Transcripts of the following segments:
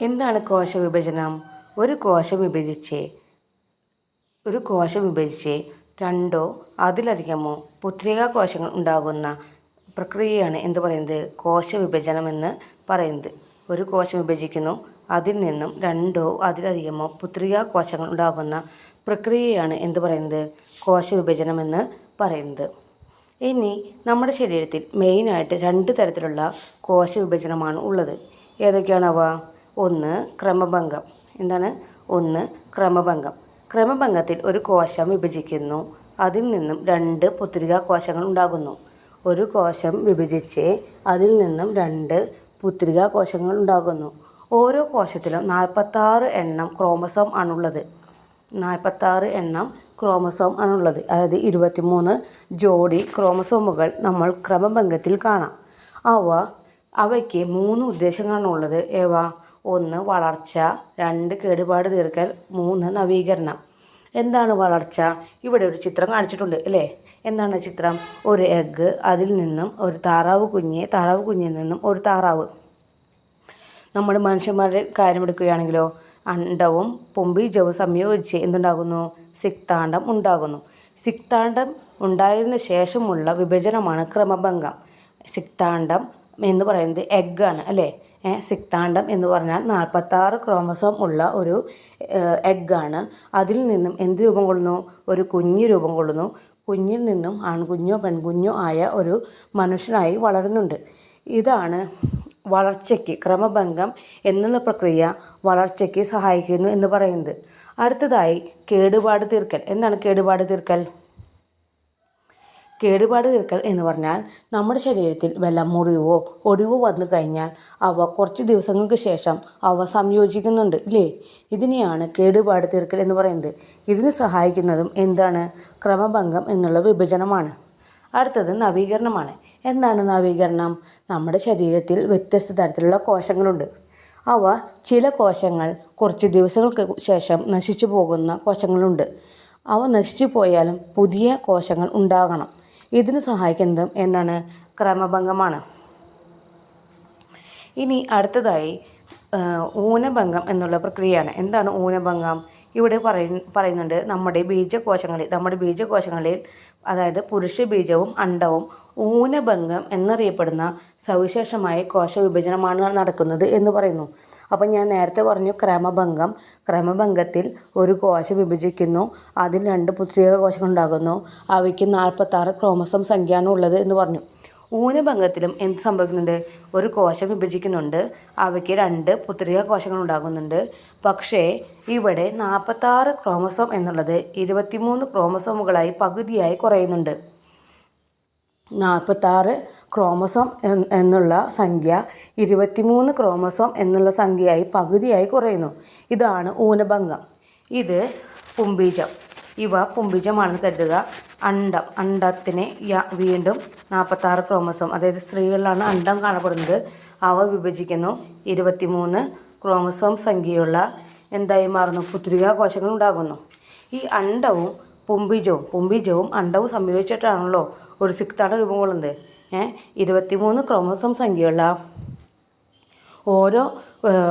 എന്താണ് കോശവിഭജനം ഒരു കോശം വിഭജിച്ച് ഒരു കോശം വിഭജിച്ച് രണ്ടോ അതിലധികമോ പുത്രിക കോശങ്ങൾ ഉണ്ടാകുന്ന പ്രക്രിയയാണ് എന്ത് പറയുന്നത്? കോശവിഭജനം എന്ന് പറയുന്നത്. ഒരു കോശം വിഭജിക്കുന്നു അതിൽ നിന്നും രണ്ടോ അതിലധികമോ പുത്രിക കോശങ്ങൾ ഉണ്ടാകുന്ന പ്രക്രിയയാണ് എന്ത് പറയുന്നത്? കോശവിഭജനം എന്ന് പറയുന്നത്. ഇനി നമ്മുടെ ശരീരത്തിൽ മെയിനായിട്ട് രണ്ട് തരത്തിലുള്ള കോശവിഭജനമാണ് ഉള്ളത്. ഏതൊക്കെയാണവ? ഒന്ന് ക്രമഭംഗം. എന്താണ്? ഒന്ന് ക്രമഭംഗം. ക്രമഭംഗത്തിൽ ഒരു കോശം വിഭജിക്കുന്നു. അതിൽ നിന്നും രണ്ട് പുത്രിക കോശങ്ങൾ ഉണ്ടാകുന്നു. ഒരു കോശം വിഭജിച്ച് അതിൽ നിന്നും രണ്ട് പുത്രിക കോശങ്ങൾ ഉണ്ടാകുന്നു. ഓരോ കോശത്തിലും നാൽപ്പത്താറ് എണ്ണം ക്രോമസോം ആണുള്ളത്. നാൽപ്പത്താറ് എണ്ണം ക്രോമസോം ആണുള്ളത്. അതായത് ഇരുപത്തിമൂന്ന് ജോഡി ക്രോമസോമുകൾ നമ്മൾ ക്രമഭംഗത്തിൽ കാണാം. അവ അവയ്ക്ക് മൂന്ന് ഉദ്ദേശങ്ങളാണുള്ളത്. ഏവ? ഒന്ന് വളർച്ച. രണ്ട് കേടുപാട് തീർക്കൽ. മൂന്ന് നവീകരണം. എന്താണ് വളർച്ച? ഇവിടെ ഒരു ചിത്രം കാണിച്ചിട്ടുണ്ട് അല്ലേ? എന്താണ് ചിത്രം? ഒരു എഗ്ഗ് അതിൽ നിന്നും ഒരു താറാവ് കുഞ്ഞ് താറാവ് കുഞ്ഞിൽ നിന്നും ഒരു താറാവ്. നമ്മുടെ മനുഷ്യന്മാരുടെ കാര്യം എടുക്കുകയാണെങ്കിലോ അണ്ടവും പൊമ്പീജവും സംയോജിച്ച് എന്തുണ്ടാകുന്നു? സിക്താണ്ഡം ഉണ്ടാകുന്നു. സിക്താണ്ഡം ഉണ്ടായതിന് ശേഷമുള്ള വിഭജനമാണ് ക്രമഭംഗം. സിക്താണ്ഡം എന്ന് പറയുന്നത് എഗ്ഗാണ് അല്ലേ? സിക്താണ്ഡം എന്ന് പറഞ്ഞാൽ നാൽപ്പത്താറ് ക്രോമസോം ഉള്ള ഒരു എഗ്ഗാണ്. അതിൽ നിന്നും എന്ത് രൂപം കൊള്ളുന്നു? ഒരു കുഞ്ഞ് രൂപം കൊള്ളുന്നു. കുഞ്ഞിൽ നിന്നും ആൺകുഞ്ഞോ പെൺകുഞ്ഞോ ആയ ഒരു മനുഷ്യനായി വളരുന്നുണ്ട്. ഇതാണ് വളർച്ചയ്ക്ക് ക്രമഭംഗം എന്നുള്ള പ്രക്രിയ വളർച്ചയ്ക്ക് സഹായിക്കുന്നു എന്ന് പറയുന്നത്. അടുത്തതായി കേടുപാട് തീർക്കൽ. എന്താണ് കേടുപാട് തീർക്കൽ? കേടുപാട് തീർക്കൽ എന്ന് പറഞ്ഞാൽ നമ്മുടെ ശരീരത്തിൽ വല്ല മുറിവോ ഒടിവോ വന്നു കഴിഞ്ഞാൽ അവ കുറച്ച് ദിവസങ്ങൾക്ക് ശേഷം അവ സംയോജിക്കുന്നുണ്ട് ഇല്ലേ? ഇതിനെയാണ് കേടുപാട് തീർക്കൽ എന്ന് പറയുന്നത്. ഇതിന് സഹായിക്കുന്നതും എന്താണ്? ക്രമഭംഗം എന്നുള്ള വിഭജനമാണ്. അടുത്തത് നവീകരണമാണ്. എന്താണ് നവീകരണം? നമ്മുടെ ശരീരത്തിൽ വ്യത്യസ്ത തരത്തിലുള്ള കോശങ്ങളുണ്ട്. അവ ചില കോശങ്ങൾ കുറച്ച് ദിവസങ്ങൾക്ക് ശേഷം നശിച്ചു പോകുന്ന കോശങ്ങളുണ്ട്. അവ നശിച്ചു പോയാലും പുതിയ കോശങ്ങൾ ഉണ്ടാകണം. ഇതിന് സഹായിക്കുന്നത് എന്താണ്? ക്രമഭംഗമാണ്. ഇനി അടുത്തതായി ഊനഭംഗം എന്നുള്ള പ്രക്രിയയാണ്. എന്താണ് ഊനഭംഗം? ഇവിടെ പറയ പറയുന്നുണ്ട് നമ്മുടെ ബീജകോശങ്ങളിൽ നമ്മുടെ ബീജകോശങ്ങളിൽ അതായത് പുരുഷ ബീജവും അണ്ടവും ഊനഭംഗം എന്നറിയപ്പെടുന്ന സവിശേഷമായ കോശവിഭജനമാണ് നടക്കുന്നത് എന്ന് പറയുന്നു. അപ്പം ഞാൻ നേരത്തെ പറഞ്ഞു ക്രമഭംഗം. ക്രമഭംഗത്തിൽ ഒരു കോശം വിഭജിക്കുന്നു. അതിൽ രണ്ട് പുത്രിക കോശങ്ങൾ ഉണ്ടാകുന്നു. അവയ്ക്ക് നാൽപ്പത്താറ് ക്രോമസം സംഖ്യയാണ് ഉള്ളത് എന്ന് പറഞ്ഞു. ഊനഭംഗത്തിലും എന്ത് സംഭവിക്കുന്നുണ്ട്? ഒരു കോശം വിഭജിക്കുന്നുണ്ട്. അവയ്ക്ക് രണ്ട് പുത്രിക കോശങ്ങൾ ഉണ്ടാകുന്നുണ്ട്. പക്ഷേ ഇവിടെ നാൽപ്പത്താറ് ക്രോമസോം എന്നുള്ളത് ഇരുപത്തിമൂന്ന് ക്രോമസോമുകളായി പകുതിയായി കുറയുന്നുണ്ട്. നാൽപ്പത്താറ് ക്രോമസോം എന്നുള്ള സംഖ്യ ഇരുപത്തിമൂന്ന് ക്രോമസോം എന്നുള്ള സംഖ്യയായി പകുതിയായി കുറയുന്നു. ഇതാണ് ഊനഭംഗം. ഇത് പുംബീജം. ഇവ പുംബീജമാണെന്ന് കരുതുക. അണ്ടം അണ്ടത്തിന് വീണ്ടും നാൽപ്പത്താറ് ക്രോമസോം അതായത് സ്ത്രീകളിലാണ് അണ്ടം കാണപ്പെടുന്നത്. അവ വിഭജിക്കുന്നു. ഇരുപത്തിമൂന്ന് ക്രോമസോം സംഖ്യയുള്ള എന്തായി മാറുന്നു? പുത്രിക കോശങ്ങൾ ഉണ്ടാകുന്നു. ഈ അണ്ടവും പുംബീജവും പുംബീജവും അണ്ടവും സംയോജിച്ചിട്ടാണല്ലോ ഒരു സിക്താണ് രൂപം കൊള്ളുന്നത്. ഇരുപത്തിമൂന്ന് ക്രോമസോം സംഖ്യയുള്ള ഓരോ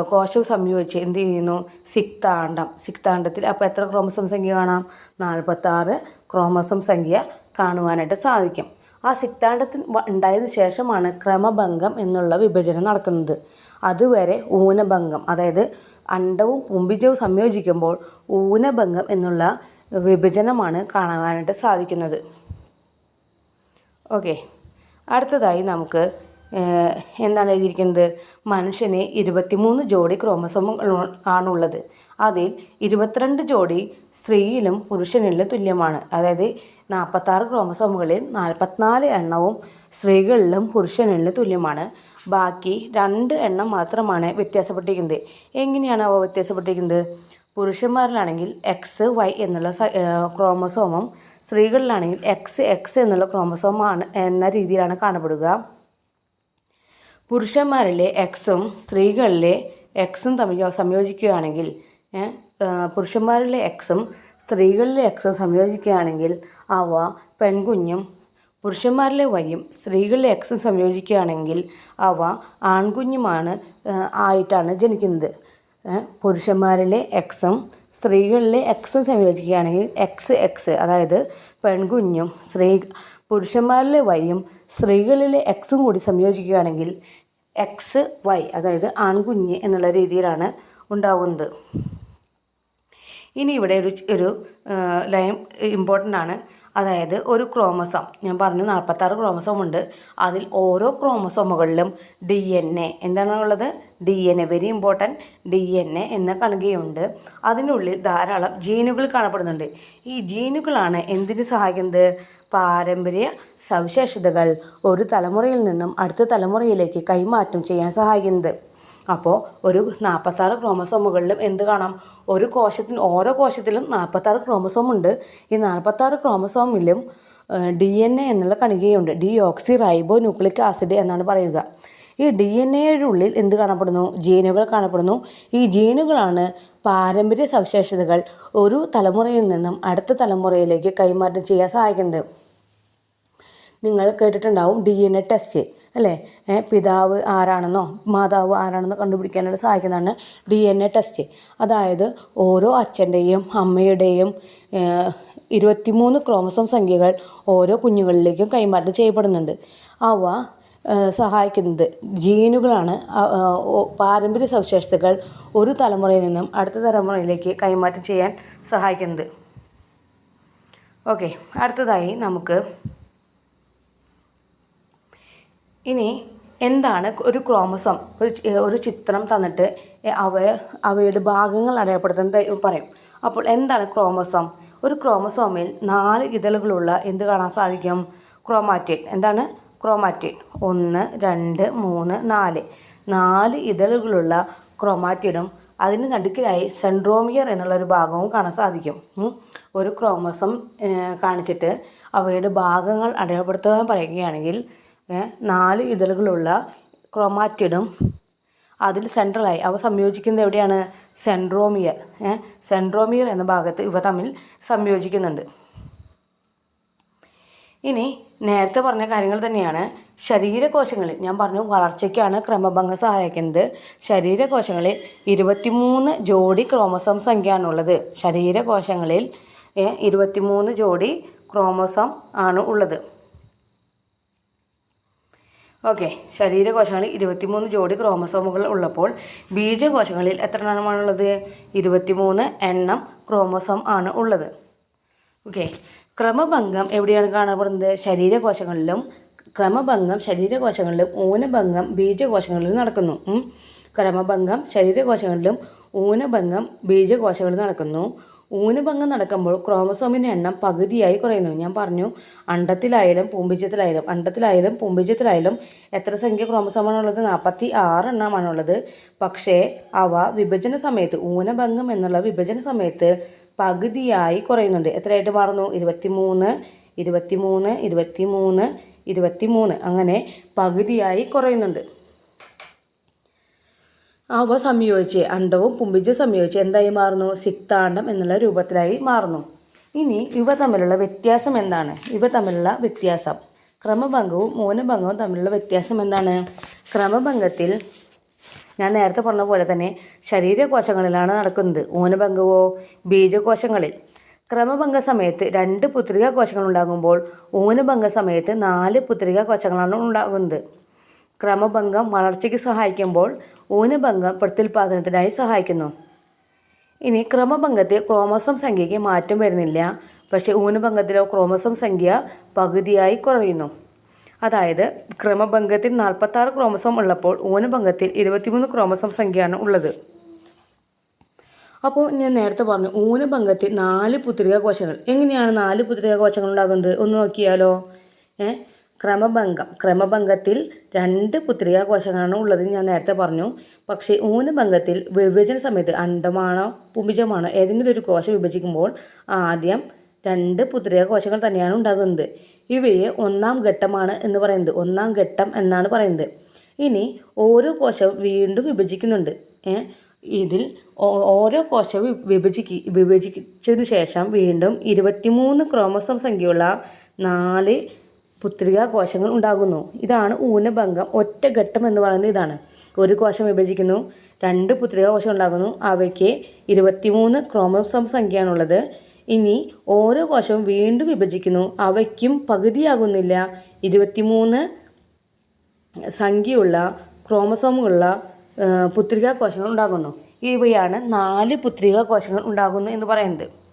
കോശവും സംയോജിച്ച് എന്ത് ചെയ്യുന്നു? സിക്താണ്ഡം. സിക്താണ്ഡത്തിൽ അപ്പോൾ എത്ര ക്രോമസോം സംഖ്യ കാണാം? നാൽപ്പത്താറ് ക്രോമസോം സംഖ്യ കാണുവാനായിട്ട് സാധിക്കും. ആ സിക്താണ്ഡത്തിൽ ഉണ്ടായതിന് ശേഷമാണ് ക്രമഭംഗം എന്നുള്ള വിഭജനം നടക്കുന്നത്. അതുവരെ ഊനഭംഗം അതായത് അണ്ടവും പുമ്പിജവും സംയോജിക്കുമ്പോൾ ഊനഭംഗം എന്നുള്ള വിഭജനമാണ് കാണുവാനായിട്ട് സാധിക്കുന്നത്. ഓക്കെ. അടുത്തതായി നമുക്ക് എന്താണ് എഴുതിയിരിക്കുന്നത്? മനുഷ്യന് ഇരുപത്തിമൂന്ന് ജോഡി ക്രോമസോമുകൾ ആണുള്ളത്. അതിൽ ഇരുപത്തിരണ്ട് ജോഡി സ്ത്രീയിലും പുരുഷനിലും തുല്യമാണ്. അതായത് നാൽപ്പത്താറ് ക്രോമസോമുകളിൽ നാൽപ്പത്തിനാല് എണ്ണവും സ്ത്രീകളിലും പുരുഷനിലും തുല്യമാണ്. ബാക്കി രണ്ട് എണ്ണം മാത്രമാണ് വ്യത്യാസപ്പെട്ടിരിക്കുന്നത്. എങ്ങനെയാണ് അവ വ്യത്യാസപ്പെട്ടിരിക്കുന്നത്? പുരുഷന്മാരിലാണെങ്കിൽ എക്സ് വൈ എന്നുള്ള ക്രോമസോമും സ്ത്രീകളിലാണെങ്കിൽ എക്സ് എക്സ് എന്നുള്ള ക്രോമസോമാണ് എന്ന രീതിയിലാണ് കാണപ്പെടുക. പുരുഷന്മാരിലെ എക്സും സ്ത്രീകളിലെ എക്സും തമ്മിൽ സംയോജിക്കുകയാണെങ്കിൽ പുരുഷന്മാരിലെ എക്സും സ്ത്രീകളിലെ എക്സും സംയോജിക്കുകയാണെങ്കിൽ അവ പെൺകുഞ്ഞും പുരുഷന്മാരിലെ വൈയും സ്ത്രീകളിലെ എക്സും സംയോജിക്കുകയാണെങ്കിൽ അവ ആൺകുഞ്ഞുമാണ് ആയിട്ടാണ് ജനിക്കുന്നത്. പുരുഷന്മാരിലെ എക്സും സ്ത്രീകളിലെ എക്സും സംയോജിക്കുകയാണെങ്കിൽ എക്സ് എക്സ് അതായത് പെൺകുഞ്ഞും സ്ത്രീ പുരുഷന്മാരിലെ വൈയും സ്ത്രീകളിലെ എക്സും കൂടി സംയോജിക്കുകയാണെങ്കിൽ എക്സ് വൈ അതായത് ആൺകുഞ്ഞ് എന്നുള്ള രീതിയിലാണ് ഉണ്ടാവുന്നത്. ഇനി ഇവിടെ ഒരു ഒരു ലൈം ഇമ്പോർട്ടന്റ് ആണ്. അതായത് ഒരു ക്രോമസോം. ഞാൻ പറഞ്ഞു നാൽപ്പത്താറ് ക്രോമസോം ഉണ്ട് അതിൽ ഓരോ ക്രോമസോമുകളിലും ഡി എൻ എ എന്താണുള്ളത് D N A very important D N A എന്ന കണികയുണ്ട്. അതിനുള്ളിൽ ധാരാളം ജീനുകൾ കാണപ്പെടുന്നുണ്ട്. ഈ ജീനുകളാണ് എന്തിനു സഹായിക്കുന്നത്? പാരമ്പര്യ സവിശേഷതകൾ ഒരു തലമുറയിൽ നിന്നും അടുത്ത തലമുറയിലേക്ക് കൈമാറ്റം ചെയ്യാൻ സഹായിക്കുന്നത്. അപ്പോൾ ഒരു നാൽപ്പത്താറ് ക്രോമസോമുകളിലും എന്ത് കാണാം? ഒരു കോശത്തിന് ഓരോ കോശത്തിലും നാൽപ്പത്താറ് ക്രോമസോം ഉണ്ട് ഈ നാൽപ്പത്താറ് ക്രോമസോമിലും ഡി എൻ എ എന്നുള്ള കണികയുണ്ട്. ഡി ഓക്സി റൈബോ ന്യൂക്ലിക് ആസിഡ് എന്നാണ് പറയുക. ഈ ഡി എൻ എയുടെ ഉള്ളിൽ എന്ത് കാണപ്പെടുന്നു? ജീനുകൾ കാണപ്പെടുന്നു. ഈ ജീനുകളാണ് പാരമ്പര്യ സവിശേഷതകൾ ഒരു തലമുറയിൽ നിന്നും അടുത്ത തലമുറയിലേക്ക് കൈമാറ്റം ചെയ്യാൻ സഹായിക്കുന്നത്. നിങ്ങൾ കേട്ടിട്ടുണ്ടാവും ഡി എൻ എ ടെസ്റ്റ്. അല്ലേ? പിതാവ് ആരാണെന്നോ മാതാവ് ആരാണെന്നോ കണ്ടുപിടിക്കാനായിട്ട് സഹായിക്കുന്നതാണ് ഡി എൻ എ ടെസ്റ്റ് അതായത് ഓരോ അച്ഛന്റെയും അമ്മയുടെയും ഇരുപത്തിമൂന്ന് ക്രോമസോം സംഖ്യകൾ ഓരോ കുഞ്ഞുങ്ങളിലേക്കും കൈമാറ്റം ചെയ്യപ്പെടുന്നുണ്ട്. അവ സഹായിക്കുന്നത് ജീനുകളാണ്. പാരമ്പര്യ സവിശേഷതകൾ ഒരു തലമുറയിൽ നിന്നും അടുത്ത തലമുറയിലേക്ക് കൈമാറ്റം ചെയ്യാൻ സഹായിക്കുന്നത്. ഓക്കെ അടുത്തതായി നമുക്ക് ഇനി എന്താണ് ഒരു ക്രോമസോം ഒരു ഒരു ചിത്രം തന്നിട്ട് അവ അവയുടെ ഭാഗങ്ങൾ അടയാളപ്പെടുത്തുന്നത് പറയും. അപ്പോൾ എന്താണ് ക്രോമസോം? ഒരു ക്രോമസോമിൽ നാല് ഇതളുകളുള്ള എന്ത് കാണാൻ സാധിക്കും? ക്രോമാറ്റിൻ. എന്താണ്? ക്രോമാറ്റിൻ. ഒന്ന് രണ്ട് മൂന്ന് നാല്. നാല് ഇതളുകളുള്ള ക്രോമാറ്റിനും അതിന് നടുക്കിലായി സെൻട്രോമിയർ എന്നുള്ള ഒരു ഭാഗവും കാണാൻ സാധിക്കും. ഒരു ക്രോമസം കാണിച്ചിട്ട് അവയുടെ ഭാഗങ്ങൾ അടയാളപ്പെടുത്തുവാൻ പറയുകയാണെങ്കിൽ നാല് ഇതളുകളുള്ള ക്രോമാറ്റിഡും അതിൽ സെൻട്രലായി. അവ സംയോജിക്കുന്നത് എവിടെയാണ്? സെൻട്രോമിയർ. സെൻട്രോമിയർ എന്ന ഭാഗത്ത് ഇവ തമ്മിൽ സംയോജിക്കുന്നുണ്ട്. ഇനി നേരത്തെ പറഞ്ഞ കാര്യങ്ങൾ തന്നെയാണ്. ശരീരകോശങ്ങളിൽ ഞാൻ പറഞ്ഞു വളർച്ചയ്ക്കാണ് ക്രമഭംഗം സഹായിക്കുന്നത്. ശരീരകോശങ്ങളിൽ ഇരുപത്തിമൂന്ന് ജോഡി ക്രോമസോം സംഖ്യയാണുള്ളത്. ശരീരകോശങ്ങളിൽ ഇരുപത്തിമൂന്ന് ജോഡി ക്രോമസോം ആണ് ഉള്ളത്. ഓക്കെ ശരീരകോശങ്ങളിൽ ഇരുപത്തിമൂന്ന് ജോഡി ക്രോമസോമുകൾ ഉള്ളപ്പോൾ ബീജകോശങ്ങളിൽ എത്ര എണ്ണമാണുള്ളത്? ഇരുപത്തിമൂന്ന് എണ്ണം ക്രോമസോം ആണ് ഉള്ളത്. ഓക്കെ ക്രമഭംഗം എവിടെയാണ് കാണപ്പെടുന്നത്? ശരീരകോശങ്ങളിലും ക്രമഭംഗം ശരീരകോശങ്ങളിലും ഊനഭംഗം ബീജകോശങ്ങളിലും നടക്കുന്നു. ക്രമഭംഗം ശരീരകോശങ്ങളിലും ഊനഭംഗം ബീജകോശങ്ങളിൽ നടക്കുന്നു. ഊനഭംഗം നടക്കുമ്പോൾ ക്രോമസോമിന്റെ എണ്ണം പകുതിയായി കുറയുന്നു. ഞാൻ പറഞ്ഞു അണ്ടത്തിലായാലും പൂമ്പിജത്തിലായാലും അണ്ടത്തിലായാലും പൂമ്പിജത്തിലായാലും എത്ര സംഖ്യ ക്രോമസോമാണുള്ളത്? നാൽപ്പത്തി ആറ് എണ്ണമാണുള്ളത്. പക്ഷേ അവ വിഭജന സമയത്ത് ഊനഭംഗം എന്നുള്ള വിഭജന സമയത്ത് പകുതിയായി കുറയുന്നുണ്ട്. എത്രയായിട്ട് മാറുന്നു? ഇരുപത്തിമൂന്ന് ഇരുപത്തിമൂന്ന് ഇരുപത്തിമൂന്ന് ഇരുപത്തിമൂന്ന്. അങ്ങനെ പകുതിയായി കുറയുന്നുണ്ട്. അവ സംയോജിച്ച് അണ്ടവും പുമ്പിച്ച് സംയോജിച്ച് എന്തായി മാറുന്നു? സിക്താണ്ഡം എന്നുള്ള രൂപത്തിലായി മാറുന്നു. ഇനി ഇവ തമ്മിലുള്ള വ്യത്യാസം എന്താണ്? ഇവ തമ്മിലുള്ള വ്യത്യാസം. ക്രമഭംഗവും മൂനഭംഗവും തമ്മിലുള്ള വ്യത്യാസം എന്താണ്? ക്രമഭംഗത്തിൽ ഞാൻ നേരത്തെ പറഞ്ഞ പോലെ തന്നെ ശരീരകോശങ്ങളിലാണ് നടക്കുന്നത്. ഊനഭംഗവോ ബീജകോശങ്ങളിൽ. ക്രമഭംഗ സമയത്ത് രണ്ട് പുത്രിക കോശങ്ങൾ ഉണ്ടാകുമ്പോൾ ഊനഭംഗ സമയത്ത് നാല് പുത്രിക കോശങ്ങളാണ് ഉണ്ടാകുന്നത്. ക്രമഭംഗം വളർച്ചയ്ക്ക് സഹായിക്കുമ്പോൾ ഊനഭംഗം പ്രത്യുൽപാദനത്തിനായി സഹായിക്കുന്നു. ഇനി ക്രമഭംഗത്തിൽ ക്രോമസം സംഖ്യയ്ക്ക് മാറ്റം വരുന്നില്ല. പക്ഷേ ഊനഭംഗത്തിലോ ക്രോമസം സംഖ്യ പകുതിയായി കുറയുന്നു. അതായത് ക്രമഭംഗത്തിൽ നാൽപ്പത്താറ് ക്രോമസോം ഉള്ളപ്പോൾ ഊനഭംഗത്തിൽ ഇരുപത്തിമൂന്ന് ക്രോമസോം സംഖ്യയാണ് ഉള്ളത്. അപ്പോൾ ഞാൻ നേരത്തെ പറഞ്ഞു ഊനഭംഗത്തിൽ നാല് പുത്രിക കോശങ്ങൾ എങ്ങനെയാണ് നാല് പുത്രിക കോശങ്ങൾ ഉണ്ടാകുന്നത് ഒന്ന് നോക്കിയാലോ? ഏ? ക്രമഭംഗം. ക്രമഭംഗത്തിൽ രണ്ട് പുത്രിക കോശങ്ങളാണ് ഉള്ളത് ഞാൻ നേരത്തെ പറഞ്ഞു. പക്ഷേ ഊനഭംഗത്തിൽ വിഭജന സമയത്ത് അണ്ടമാണോ പുമിജമാണോ ഏതെങ്കിലും ഒരു കോശം വിഭജിക്കുമ്പോൾ ആദ്യം രണ്ട് പുത്രിക കോശങ്ങൾ തന്നെയാണ് ഉണ്ടാകുന്നത്. ഇവയെ ഒന്നാം ഘട്ടമാണ് എന്ന് പറയുന്നത്. ഒന്നാം ഘട്ടം എന്നാണ് പറയുന്നത്. ഇനി ഓരോ കോശവും വീണ്ടും വിഭജിക്കുന്നുണ്ട്. ഇതിൽ ഓരോ കോശവും വിഭജിക്ക് വിഭജിച്ചതിന് ശേഷം വീണ്ടും ഇരുപത്തിമൂന്ന് ക്രോമസോം സംഖ്യയുള്ള നാല് പുത്രിക കോശങ്ങൾ ഉണ്ടാകുന്നു. ഇതാണ് ഊനഭംഗം ഒറ്റ ഘട്ടം എന്ന് പറയുന്നത് ഇതാണ്. ഒരു കോശം വിഭജിക്കുന്നു രണ്ട് പുത്രികാ കോശം ഉണ്ടാകുന്നു. അവയ്ക്ക് ഇരുപത്തിമൂന്ന് ക്രോമോസോം സംഖ്യയാണുള്ളത്. ഇനി ഓരോ കോശവും വീണ്ടും വിഭജിക്കുന്നു. അവയ്ക്കും പകുതിയാകുന്നില്ല. ഇരുപത്തിമൂന്ന് സംഖ്യയുള്ള ക്രോമസോമുള്ള പുത്രികാ കോശങ്ങൾ ഉണ്ടാകുന്നു. ഇവയാണ് നാല് പുത്രികാ കോശങ്ങൾ ഉണ്ടാകുന്നു എന്ന് പറയുന്നത്.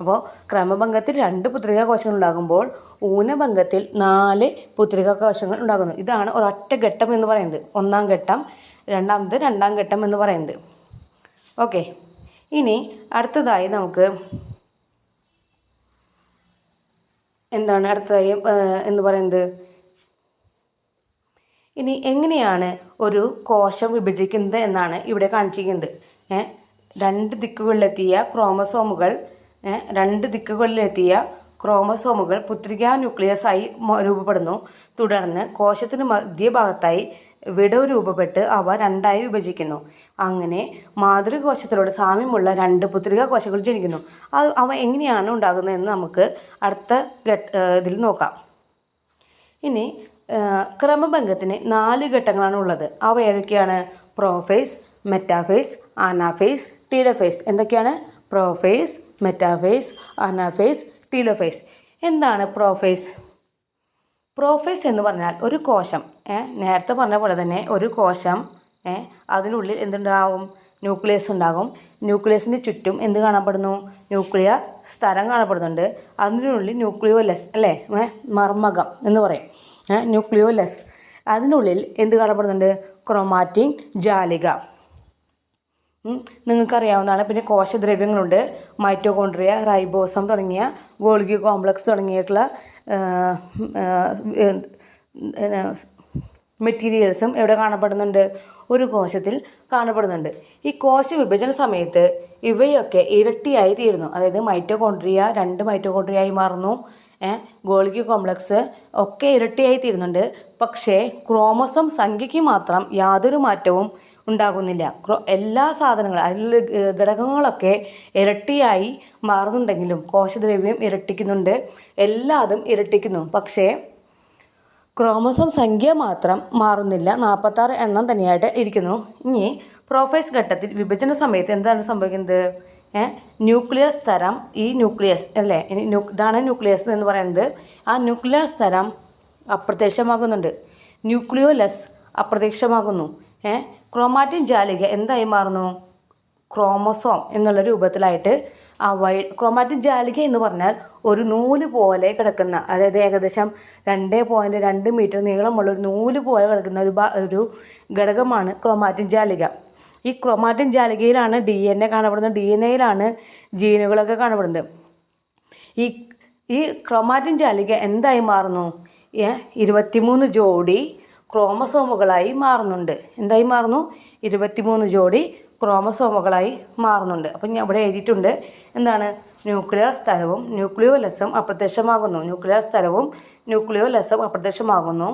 അപ്പോൾ ക്രമഭംഗത്തിൽ രണ്ട് പുത്രിക കോശങ്ങൾ ഉണ്ടാകുമ്പോൾ ഊനഭംഗത്തിൽ നാല് പുത്രിക കോശങ്ങൾ ഉണ്ടാകുന്നു. ഇതാണ് ഒരൊറ്റ ഘട്ടം എന്ന് പറയുന്നത്. ഒന്നാം ഘട്ടം രണ്ടാമത് രണ്ടാം ഘട്ടം എന്ന് പറയുന്നത്. ഓക്കെ. ഇനി അടുത്തതായി നമുക്ക് എന്താണ് അടുത്തതായി എന്ന് പറയുന്നത്? ഇനി എങ്ങനെയാണ് ഒരു കോശം വിഭജിക്കുന്നത് എന്നാണ് ഇവിടെ കാണിച്ചിരിക്കുന്നത്. രണ്ട് ദിക്കുകളിലെത്തിയ ക്രോമസോമുകൾ രണ്ട് ദിക്കുകളിലെത്തിയ ക്രോമസോമുകൾ പുത്രികാ ന്യൂക്ലിയസായി രൂപപ്പെടുന്നു. തുടർന്ന് കോശത്തിന് മധ്യഭാഗത്തായി വിടവ് രൂപപ്പെട്ട് അവ രണ്ടായി വിഭജിക്കുന്നു. അങ്ങനെ മാതൃകോശത്തിലൂടെ സാമ്യമുള്ള രണ്ട് പുത്രിക കോശങ്ങൾ ജനിക്കുന്നു. അത് അവ എങ്ങനെയാണ് ഉണ്ടാകുന്നതെന്ന് നമുക്ക് അടുത്ത ഘട്ട ഇതിൽ നോക്കാം. ഇനി ക്രമഭംഗത്തിന് നാല് ഘട്ടങ്ങളാണ് ഉള്ളത്. അവ ഏതൊക്കെയാണ്? പ്രോഫേസ് മെറ്റാഫേസ് ആനാഫേസ് ടീലഫേസ് എന്തൊക്കെയാണ്? പ്രോഫേസ് മെറ്റാഫേസ് അനാഫേസ് ടീലോഫേസ് എന്താണ് പ്രോഫേസ് പ്രോഫേസ് എന്ന് പറഞ്ഞാൽ ഒരു കോശം നേരത്തെ പറഞ്ഞ പോലെ തന്നെ ഒരു കോശം അതിനുള്ളിൽ എന്തുണ്ടാവും? ന്യൂക്ലിയസ് ഉണ്ടാകും. ന്യൂക്ലിയസിന്റെ ചുറ്റും എന്ത് കാണപ്പെടുന്നു? ന്യൂക്ലിയർ സ്ഥലം കാണപ്പെടുന്നുണ്ട്. അതിനുള്ളിൽ ന്യൂക്ലിയോലെസ് അല്ലേ? മർമ്മകം എന്ന് പറയും. ന്യൂക്ലിയോലെസ് അതിനുള്ളിൽ എന്ത് കാണപ്പെടുന്നുണ്ട്? ക്രോമാറ്റിൻ ജാലിക. നിങ്ങൾക്കറിയാവുന്നതാണ്. പിന്നെ കോശദ്രവ്യങ്ങളുണ്ട്. മൈറ്റോകോൺഡ്രിയ റൈബോസം തുടങ്ങിയ ഗോൾഗി കോംപ്ലക്സ് തുടങ്ങിയിട്ടുള്ള മെറ്റീരിയൽസും എവിടെ കാണപ്പെടുന്നുണ്ട്. ഒരു കോശത്തിൽ കാണപ്പെടുന്നുണ്ട്. ഈ കോശ വിഭജന സമയത്ത് ഇവയൊക്കെ ഇരട്ടിയായി തീരുന്നു. അതായത് മൈറ്റോകോൺഡ്രിയ രണ്ട് മൈറ്റോകോൺഡ്രിയായി മാറുന്നു. ഗോൾഗി കോംപ്ലക്സ് ഒക്കെ ഇരട്ടിയായി തീരുന്നുണ്ട്. പക്ഷേ ക്രോമസം സംഖ്യയ്ക്ക് മാത്രം യാതൊരു മാറ്റവും ഉണ്ടാകുന്നില്ല. എല്ലാ സാധനങ്ങളും അതിലുള്ള ഘടകങ്ങളൊക്കെ ഇരട്ടിയായി മാറുന്നുണ്ടെങ്കിലും കോശദ്രവ്യം ഇരട്ടിക്കുന്നുണ്ട്. എല്ലാതും ഇരട്ടിക്കുന്നു. പക്ഷേ ക്രോമസോം സംഖ്യ മാത്രം മാറുന്നില്ല. നാൽപ്പത്താറ് എണ്ണം തന്നെയായിട്ട് ഇരിക്കുന്നു. ഇനി പ്രോഫൈസ് ഘട്ടത്തിൽ വിഭജന സമയത്ത് എന്താണ് സംഭവിക്കുന്നത്? ന്യൂക്ലിയസ് തരം ഈ ന്യൂക്ലിയസ് അല്ലേ? ഇതാണ് ന്യൂക്ലിയസ് എന്ന് പറയുന്നത്. ആ ന്യൂക്ലിയസ് തരം അപ്രത്യക്ഷമാകുന്നുണ്ട്. ന്യൂക്ലിയോലസ് അപ്രത്യക്ഷമാകുന്നു. ഏ ക്രോമാറ്റിൻ ജാലിക എന്തായി മാറുന്നു? ക്രോമസോം എന്നുള്ള രൂപത്തിലായിട്ട് ആ വൈ ക്രോമാറ്റിൻ ജാലിക എന്ന് പറഞ്ഞാൽ ഒരു നൂൽ പോലെ കിടക്കുന്ന അതായത് ഏകദേശം രണ്ട് പോയിന്റ് രണ്ട് മീറ്റർ നീളമുള്ള ഒരു നൂൽ പോലെ കിടക്കുന്ന ഒരു ഒരു ഘടകമാണ് ക്രോമാറ്റിൻ ജാലിക. ഈ ക്രോമാറ്റിൻ ജാലികയിലാണ് ഡി എൻ എ കാണപ്പെടുന്നത്. ഡി എൻ എയിലാണ് ജീനുകളൊക്കെ കാണപ്പെടുന്നത്. ഈ ഈ ക്രോമാറ്റിൻ ജാലിക എന്തായി മാറുന്നു? ഇരുപത്തിമൂന്ന് ജോഡി ക്രോമസോമുകളായി മാറുന്നുണ്ട്. എന്തായി മാറുന്നു? ഇരുപത്തിമൂന്ന് ജോഡി ക്രോമസോമുകളായി മാറുന്നുണ്ട്. അപ്പം ഞാൻ ഇവിടെ എഴുതിയിട്ടുണ്ട് എന്താണ്? ന്യൂക്ലിയർ സ്ഥലവും ന്യൂക്ലിയോലസം അപ്രത്യക്ഷമാകുന്നു. ന്യൂക്ലിയർ സ്ഥലവും ന്യൂക്ലിയോലസം അപ്രത്യക്ഷമാകുന്നു.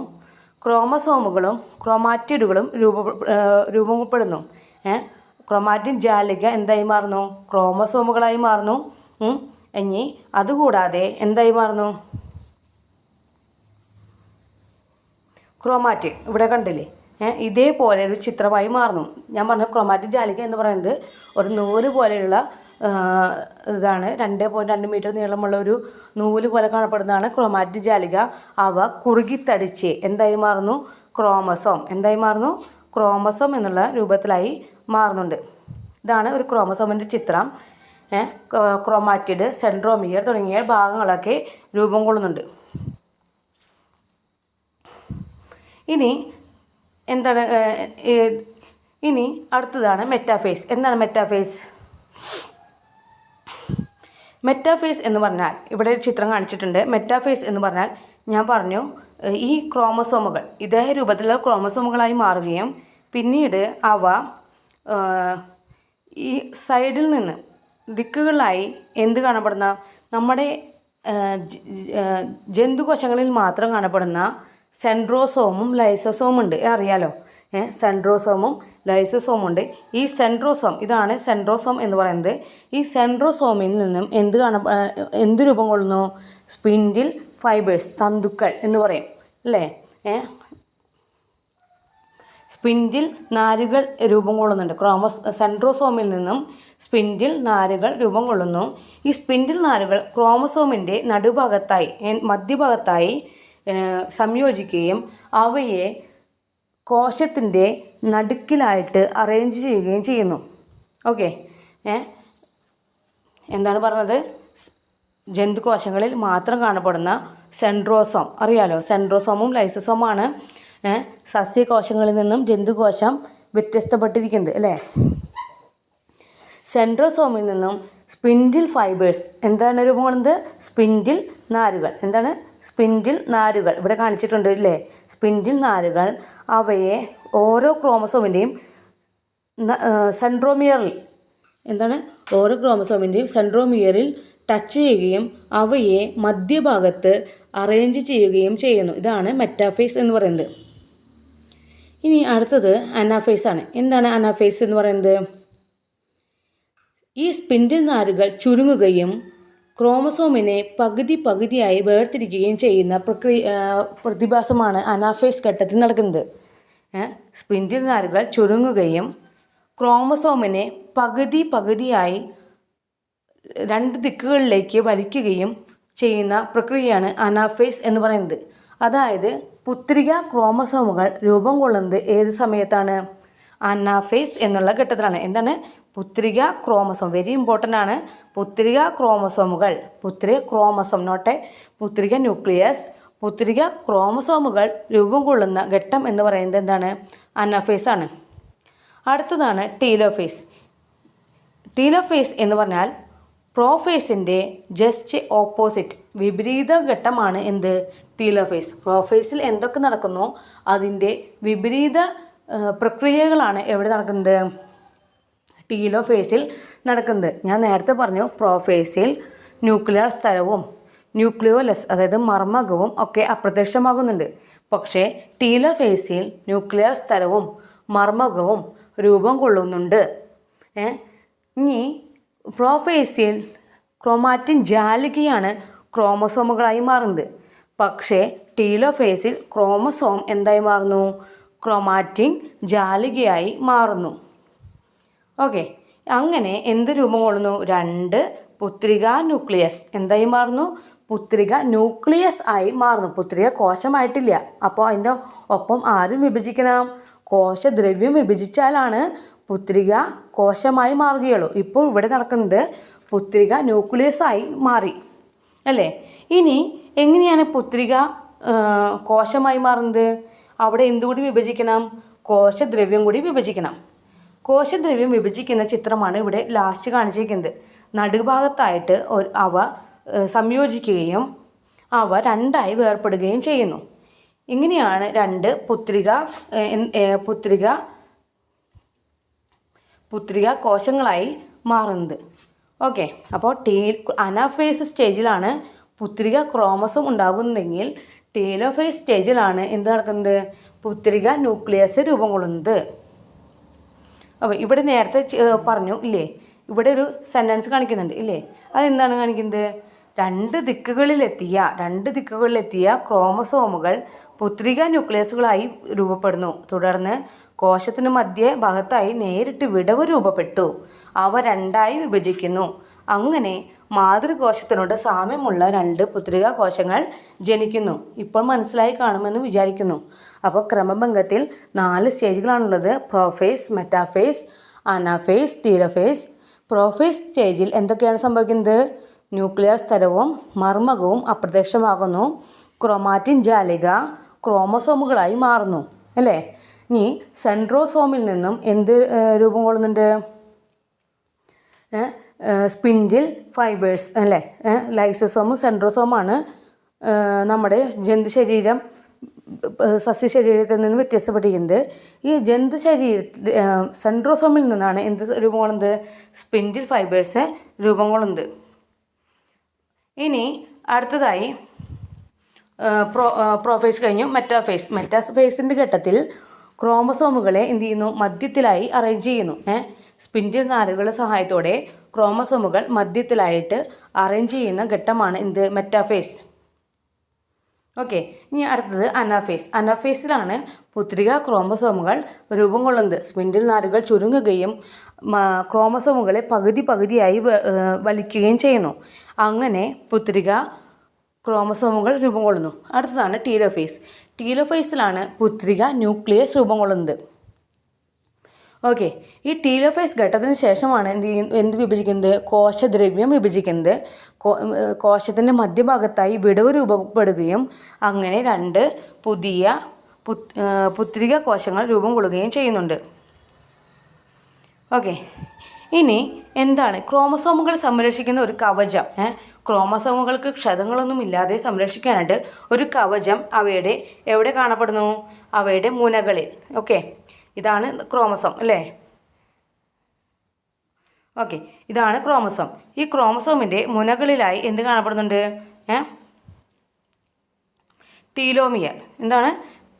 ക്രോമസോമുകളും ക്രോമാറ്റിഡുകളും രൂപ രൂപപ്പെടുന്നു. ക്രോമാറ്റിൻ ജാലിക എന്തായി മാറുന്നു? ക്രോമസോമുകളായി മാറുന്നു. ഇനി അതുകൂടാതെ എന്തായി മാറുന്നു? ക്രോമാറ്റിൻ. ഇവിടെ കണ്ടില്ലേ? ഇതേപോലെ ഒരു ചിത്രമായി മാറുന്നു. ഞാൻ പറഞ്ഞ ക്രോമാറ്റിക് ജാലിക എന്ന് പറയുന്നത് ഒരു നൂൽ പോലെയുള്ള ഇതാണ്. രണ്ട് പോയിന്റ് രണ്ട് മീറ്റർ നീളമുള്ള ഒരു നൂൽ പോലെ കാണപ്പെടുന്നതാണ് ക്രോമാറ്റിക് ജാലിക. അവ കുറുകിത്തടിച്ച് എന്തായി മാറുന്നു? ക്രോമസോം. എന്തായി മാറുന്നു? ക്രോമസോം എന്നുള്ള രൂപത്തിലായി മാറുന്നുണ്ട്. ഇതാണ് ഒരു ക്രോമസോമിന്റെ ചിത്രം. ക്രോമാറ്റിഡ് സെൻട്രോമിയർ തുടങ്ങിയ ഭാഗങ്ങളൊക്കെ രൂപം കൊള്ളുന്നുണ്ട്. ഇനി എന്താണ് ഇനി അടുത്തതാണ് മെറ്റാഫേസ് എന്താണ് മെറ്റാഫേസ് മെറ്റാഫേസ് എന്ന് പറഞ്ഞാൽ ഇവിടെ ചിത്രം കാണിച്ചിട്ടുണ്ട്. മെറ്റാഫേസ് എന്ന് പറഞ്ഞാൽ ഞാൻ പറഞ്ഞു ഈ ക്രോമസോമുകൾ ഇതേ രൂപത്തിലുള്ള ക്രോമസോമുകളായി മാറുകയും പിന്നീട് അവ ഈ സൈഡിൽ നിന്ന് ദിക്കുകളായി എന്ത് കാണപ്പെടുന്ന നമ്മുടെ ജന്തുകോശങ്ങളിൽ മാത്രം കാണപ്പെടുന്ന സെൻട്രോസോമും ലൈസോസോമും ഉണ്ട് അറിയാലോ? ഏഹ് സെൻട്രോസോമും ലൈസോസോമും ഉണ്ട്. ഈ സെൻട്രോസോം ഇതാണ് സെൻട്രോസോം എന്ന് പറയുന്നത്. ഈ സെൻട്രോസോമിൽ നിന്നും എന്ത് കാണ എന്ത് രൂപം കൊള്ളുന്നു? സ്പിൻഡിൽ ഫൈബേഴ്സ് തന്തുക്കൾ എന്ന് പറയും. അല്ലേ? ഏഹ് സ്പിൻഡിൽ നാരുകൾ രൂപം കൊള്ളുന്നുണ്ട്. ക്രോമസ് സെൻട്രോസോമിൽ നിന്നും സ്പിൻഡിൽ നാരുകൾ രൂപം കൊള്ളുന്നു. ഈ സ്പിൻഡിൽ നാരുകൾ ക്രോമസോമിന്റെ നടുഭാഗത്തായി മധ്യഭാഗത്തായി സംയോജിക്കുകയും അവയെ കോശത്തിന്റെ നടുക്കിലായിട്ട് അറേഞ്ച് ചെയ്യുകയും ചെയ്യുന്നു. ഓക്കെ എന്താണ് പറഞ്ഞത്? ജന്തുകോശങ്ങളിൽ മാത്രം കാണപ്പെടുന്ന സെൻട്രോസോം. അറിയാലോ? സെൻട്രോസോമും ലൈസോസോമാണ്. സസ്യകോശങ്ങളിൽ നിന്നും ജന്തുകോശം വ്യത്യസ്തപ്പെട്ടിരിക്കുന്നത് അല്ലേ? സെൻട്രോസോമിൽ നിന്നും സ്പിൻഡിൽ ഫൈബേഴ്സ്. എന്താണ് രൂപം സ്പിൻഡിൽ നാരുകൾ. എന്താണ്? സ്പിൻഡിൽ നാരുകൾ ഇവിടെ കാണിച്ചിട്ടുണ്ട് ഇല്ലേ? സ്പിൻഡിൽ നാരുകൾ അവയെ ഓരോ ക്രോമസോമിന്റെയും സെൻട്രോമിയറിൽ എന്താണ്? ഓരോ ക്രോമസോമിന്റെയും സെൻട്രോമിയറിൽ ടച്ച് ചെയ്യുകയും അവയെ മധ്യഭാഗത്ത് അറേഞ്ച് ചെയ്യുകയും ചെയ്യുന്നു. ഇതാണ് മെറ്റാഫേസ് എന്ന് പറയുന്നത്. ഇനി അടുത്തത് അനാഫേസ് ആണ്. എന്താണ് അനാഫേസ് എന്ന് പറയുന്നത്? ഈ സ്പിൻഡിൽ നാരുകൾ ചുരുങ്ങുകയും ക്രോമസോമിനെ പകുതി പകുതിയായി വേർതിരിക്കുകയും ചെയ്യുന്ന പ്രക്രിയ പ്രതിഭാസമാണ് അനാഫേസ് ഘട്ടത്തിൽ നടക്കുന്നത്. സ്പിൻഡിൽ നാരുകൾ ചുരുങ്ങുകയും ക്രോമസോമിനെ പകുതി പകുതിയായി രണ്ട് ദിക്കുകളിലേക്ക് വലിക്കുകയും ചെയ്യുന്ന പ്രക്രിയയാണ് അനാഫേസ് എന്ന് പറയുന്നത്. അതായത് പുത്രിക ക്രോമസോമുകൾ രൂപം കൊള്ളുന്നത് ഏത് സമയത്താണ്? അനാഫേസ് എന്നുള്ള ഘട്ടത്തിലാണ്. എന്താണ്? പുത്രിക ക്രോമസോം. വെരി ഇമ്പോർട്ടന്റ് ആണ്. പുത്രിക ക്രോമസോമുകൾ. പുത്രിക ക്രോമസോം നോട്ടെ പുത്രിക ന്യൂക്ലിയസ്. പുത്രിക ക്രോമസോമുകൾ രൂപം കൊള്ളുന്ന ഘട്ടം എന്ന് പറയുന്നത് എന്താണ്? അനഫേസ് ആണ്. അടുത്തതാണ് ടീലോഫേസ്. ടീലോഫേസ് എന്ന് പറഞ്ഞാൽ പ്രോഫേസിന്റെ ജസ്റ്റ് ഓപ്പോസിറ്റ് വിപരീത ഘട്ടമാണ് എന്ത്? ടീലോഫേസ്. പ്രോഫേസിൽ എന്തൊക്കെ നടക്കുന്നു? അതിന്റെ വിപരീത പ്രക്രിയകളാണ് എവിടെ നടക്കുന്നത്? ടീലോഫേസിൽ നടക്കുന്നത്. ഞാൻ നേരത്തെ പറഞ്ഞു പ്രോഫേസിൽ ന്യൂക്ലിയർ സ്ഥലവും ന്യൂക്ലിയോലെസ് അതായത് മർമ്മകവും ഒക്കെ അപ്രത്യക്ഷമാകുന്നുണ്ട്. പക്ഷേ ടീലോ ഫേസിൽ ന്യൂക്ലിയർ സ്ഥലവും മർമ്മകവും രൂപം കൊള്ളുന്നുണ്ട്? ഇനി പ്രോഫേസിൽ ക്രോമാറ്റിൻ ജാലികയാണ് ക്രോമസോമുകളായി മാറുന്നത്. പക്ഷേ ടീലോഫേസിൽ ക്രോമസോം എന്തായി മാറുന്നു? ക്രോമാറ്റിൻ ജാലികയായി മാറുന്നു. ഓക്കെ. അങ്ങനെ എന്ത് രൂപം കൊള്ളുന്നു? രണ്ട് പുത്രിക ന്യൂക്ലിയസ്. എന്തായി മാറുന്നു? പുത്രിക ന്യൂക്ലിയസ് ആയി മാറുന്നു. പുത്രിക കോശമായിട്ടില്ല. അപ്പോൾ അതിന്റെ ഒപ്പം ആരും വിഭജിക്കണം. കോശദ്രവ്യം വിഭജിച്ചാലാണ് പുത്രിക കോശമായി മാറുകയുള്ളൂ. ഇപ്പോൾ ഇവിടെ നടക്കുന്നത് പുത്രിക ന്യൂക്ലിയസ് ആയി മാറി. അല്ലേ? ഇനി എങ്ങനെയാണ് പുത്രിക കോശമായി മാറുന്നത്? അവിടെ എന്തുകൂടി വിഭജിക്കണം? കോശദ്രവ്യം കൂടി വിഭജിക്കണം. കോശദ്രവ്യം വിഭജിക്കുന്ന ചിത്രമാണ് ഇവിടെ ലാസ്റ്റ് കാണിച്ചിരിക്കുന്നത്. നടുഭാഗത്തായിട്ട് അവ സംയോജിക്കുകയും അവ രണ്ടായി വേർപ്പെടുകയും ചെയ്യുന്നു. ഇങ്ങനെയാണ് രണ്ട് പുത്രിക പുത്രിക പുത്രിക കോശങ്ങളായി മാറുന്നത്. ഓക്കെ അപ്പോൾ ടീ അനാഫേസ് സ്റ്റേജിലാണ് പുത്രിക ക്രോമസം ഉണ്ടാകുന്നതെങ്കിൽ ടീലോഫേസ് സ്റ്റേജിലാണ് എന്ത് നടക്കുന്നത്? പുത്രിക ന്യൂക്ലിയസ് രൂപം കൊള്ളുന്നത്. അപ്പോൾ ഇവിടെ നേരത്തെ പറഞ്ഞു ഇല്ലേ? ഇവിടെ ഒരു സെന്റൻസ് കാണിക്കുന്നുണ്ട് ഇല്ലേ? അതെന്താണ് കാണിക്കുന്നത്? രണ്ട് ദിക്കുകളിലെത്തിയ രണ്ട് ദിക്കുകളിലെത്തിയ ക്രോമസോമുകൾ പുത്രിക ന്യൂക്ലിയസുകളായി രൂപപ്പെടുന്നു. തുടർന്ന് കോശത്തിന് മധ്യ ഭാഗത്തായി നേരിട്ട് വിടവ് രൂപപ്പെട്ടു. അവ രണ്ടായി വിഭജിക്കുന്നു. അങ്ങനെ മാതൃകോശത്തിനോട് സാമ്യമുള്ള രണ്ട് പുത്രിക കോശങ്ങൾ ജനിക്കുന്നു. ഇപ്പോൾ മനസ്സിലായി കാണുമെന്ന് വിചാരിക്കുന്നു. അപ്പോൾ ക്രമഭംഗത്തിൽ നാല് സ്റ്റേജുകളാണുള്ളത്. Prophase metaphase anaphase telophase prophase സ്റ്റേജിൽ എന്തൊക്കെയാണ് സംഭവിക്കുന്നത്? ന്യൂക്ലിയർ സ്ഥലവും മർമ്മകവും അപ്രത്യക്ഷമാകുന്നു. ക്രോമാറ്റിൻ ജാലിക ക്രോമസോമുകളായി മാറുന്നു. അല്ലേ? ഇനി സെൻട്രോസോമിൽ നിന്നും എന്ത് രൂപം കൊള്ളുന്നുണ്ട്? സ്പിൻഡിൽ ഫൈബേഴ്സ് അല്ലേ? ലൈസോസോമും സെൻട്രോസോമാണ് നമ്മുടെ ജന്തു ശരീരം ഏഹ്, സസ്യശരീരത്തിൽ നിന്ന് വ്യത്യസ്തപ്പെട്ടിരിക്കുന്നത്. ഈ ജന്തു ശരീരത്തിൽ സെൻട്രോസോമിൽ നിന്നാണ് എന്ത് രൂപം കൊള്ളുന്നത് സ്പിൻഡിൽ ഫൈബേഴ്സ് രൂപം കൊള്ളുന്നത് ഇനി അടുത്തതായി പ്രോ പ്രോഫേസ് കഴിഞ്ഞു. മെറ്റാഫേസ്. മെറ്റാഫേസിന്റെ ഘട്ടത്തിൽ ക്രോമസോമുകളെ എന്ത് ചെയ്യുന്നു? മധ്യത്തിലായി അറേഞ്ച് ചെയ്യുന്നു. ഏഹ് സ്പിൻഡിൽ നാരുകളുടെ സഹായത്തോടെ ക്രോമസോമുകൾ മധ്യത്തിലായിട്ട് അറേഞ്ച് ചെയ്യുന്ന ഘട്ടമാണ് എന്ത്? മെറ്റാഫേസ്. ഓക്കെ ഇനി അടുത്തത് അനാഫേസ്. അനാഫേസിലാണ് പുത്രിക ക്രോമസോമുകൾ രൂപം കൊള്ളുന്നത്. സ്പിൻഡിൽ നാരുകൾ ചുരുങ്ങുകയും ക്രോമസോമുകളെ പകുതി പകുതിയായി വലിക്കുകയും ചെയ്യുന്നു. അങ്ങനെ പുത്രിക ക്രോമസോമുകൾ രൂപം കൊള്ളുന്നു. അടുത്തതാണ് ടീലോഫേസ്. ടീലോഫേസിലാണ് പുത്രിക ന്യൂക്ലിയസ് രൂപം കൊള്ളുന്നത്. ഓക്കെ ഈ ടീലോഫേസ് ഘട്ടത്തിന് ശേഷമാണ് എന്ത് എന്ത് വിഭജിക്കുന്നത്? കോശദ്രവ്യം വിഭജിക്കുന്നത്. കോശത്തിന്റെ മധ്യഭാഗത്തായി വിടവ് രൂപപ്പെടുകയും അങ്ങനെ രണ്ട് പുതിയ പുത് പുത്രിക കോശങ്ങൾ രൂപം കൊള്ളുകയും ചെയ്യുന്നുണ്ട്. ഓക്കെ ഇനി എന്താണ്? ക്രോമസോമുകൾ സംരക്ഷിക്കുന്ന ഒരു കവചം. ക്രോമസോമുകൾക്ക് ക്ഷതങ്ങളൊന്നും ഇല്ലാതെ സംരക്ഷിക്കാനായിട്ട് ഒരു കവചം അവയുടെ എവിടെ കാണപ്പെടുന്നു? അവയുടെ മുനകളിൽ. ഓക്കെ ഇതാണ് ക്രോമസോം അല്ലേ? ഓക്കെ ഇതാണ് ക്രോമസോം. ഈ ക്രോമസോമിന്റെ മുനകളിലായി എന്ത് കാണപ്പെടുന്നുണ്ട്? ഏ? ടീലോമിയർ. എന്താണ്?